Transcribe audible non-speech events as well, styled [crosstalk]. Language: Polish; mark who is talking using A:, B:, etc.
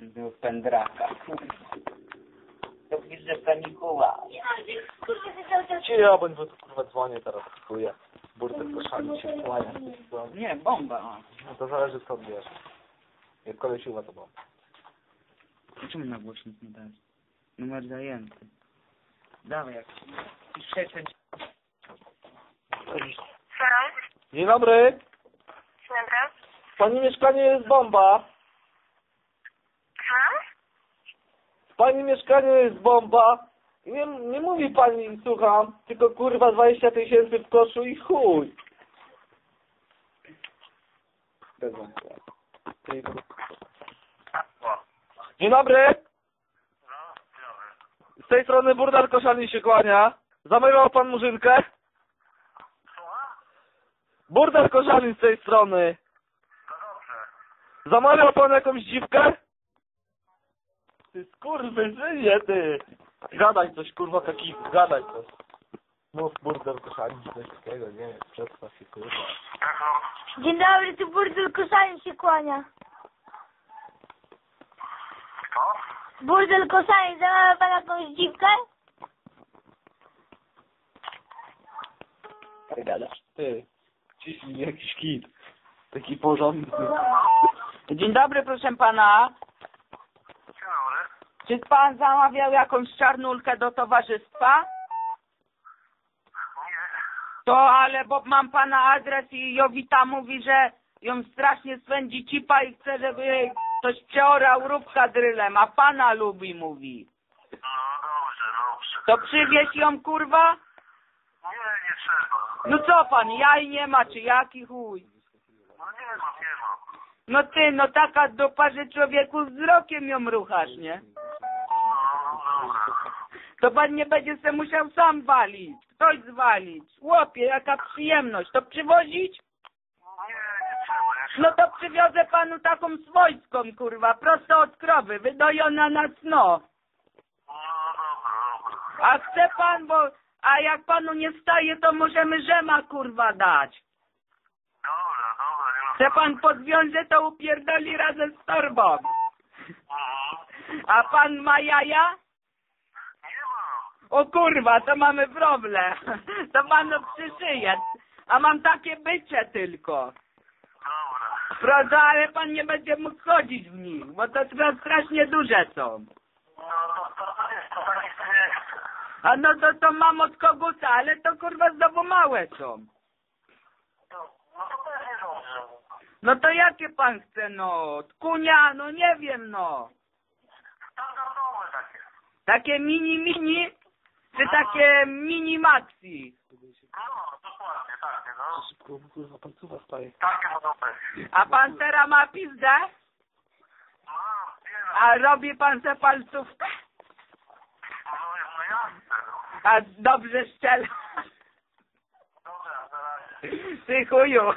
A: do pędraka. To widzę panikuła.
B: Kurwa, ty cały czas...
C: Ci ja tu kurwa dzwonię teraz chuja. Burtek koszami się kłania.
A: Nie, bomba. o.
C: No to zależy co odbierz. Jak kolesiuwa to bomba.
A: Czemu na głośnik nie dać? Numer zajęty. Dawaj jak. I przeczeń.
B: Słucham?
C: Dzień dobry. W pani mieszkaniu jest bomba.
B: Ha?
C: W pani mieszkaniu jest bomba. I nie, nie mówi pani, słucham, tylko kurwa 20 tysięcy w koszu i chuj.
A: Bez.
C: Dzień dobry. Z tej strony Burdar Koszalny się kłania. Zamawiał pan murzynkę? Burdar Koszalny z tej strony. Zamawiał pan jakąś dziwkę? Ty skurwysynie, ty. Gadaj coś, kurwa, taki, gadaj coś. Mów Burdar Koszalny, coś takiego, nie wiem, przedstaw się, kurwa.
B: Dzień dobry, tu burdel Kosanin się kłania.
D: Kto?
B: Burdel Kosanin, zamawia pan jakąś dziwkę?
A: Tak gadasz.
C: Ty, ciśnij jakiś kit. Taki porządny.
A: Dzień dobry, proszę pana. Czy pan zamawiał jakąś czarnulkę do towarzystwa?
D: Nie.
A: To, ale bo mam pana adres i Jowita mówi, że ją strasznie swędzi cipa i chce, żeby jej ktoś przeorał róbka drylem, a pana lubi, mówi.
D: No dobrze, dobrze.
A: To przywieź ją, kurwa?
D: Nie, nie trzeba.
A: No co pan, jaj nie ma, czy jaki chuj?
D: No nie mam, nie mam.
A: No ty, no taka dupa, że człowieku wzrokiem ją ruchasz, nie? To pan nie będzie se musiał sam walić, ktoś zwalić. Łopie, jaka przyjemność, to przywozić? No to przywiozę panu taką swojską, kurwa, prosto od krowy, wydojona na cno.
D: No.
A: A chce pan, bo... A jak panu nie staje, to możemy rzema, kurwa, dać. Chce pan podwiąże, to upierdoli razem z torbą. A pan ma jaja? O kurwa, to mamy problem. [laughs] To panu przyszyję. A mam takie bycie tylko.
D: Dobra.
A: Prawda, ale pan nie będzie mógł chodzić w nich, bo to stra- strasznie duże są.
D: No to, to, to jest, to tak jest.
A: A no to, to mam od koguta, ale to kurwa znowu małe są.
D: To, no to też nie dobrze.
A: No to jakie pan chce, no? Od Kunia, no nie wiem, no.
D: Standardowe takie.
A: Takie mini mini, czy takie mini maxi?
D: No, dokładnie, takie, no.
C: Szybko, bo kurwa, staje.
D: Takie.
A: A pan teraz ma pizdę?
D: No, nie
A: A robi pan se palcówkę?
D: No, no jasne, no.
A: A dobrze szczela?
D: Dobra, na razie.
A: Ty chuju.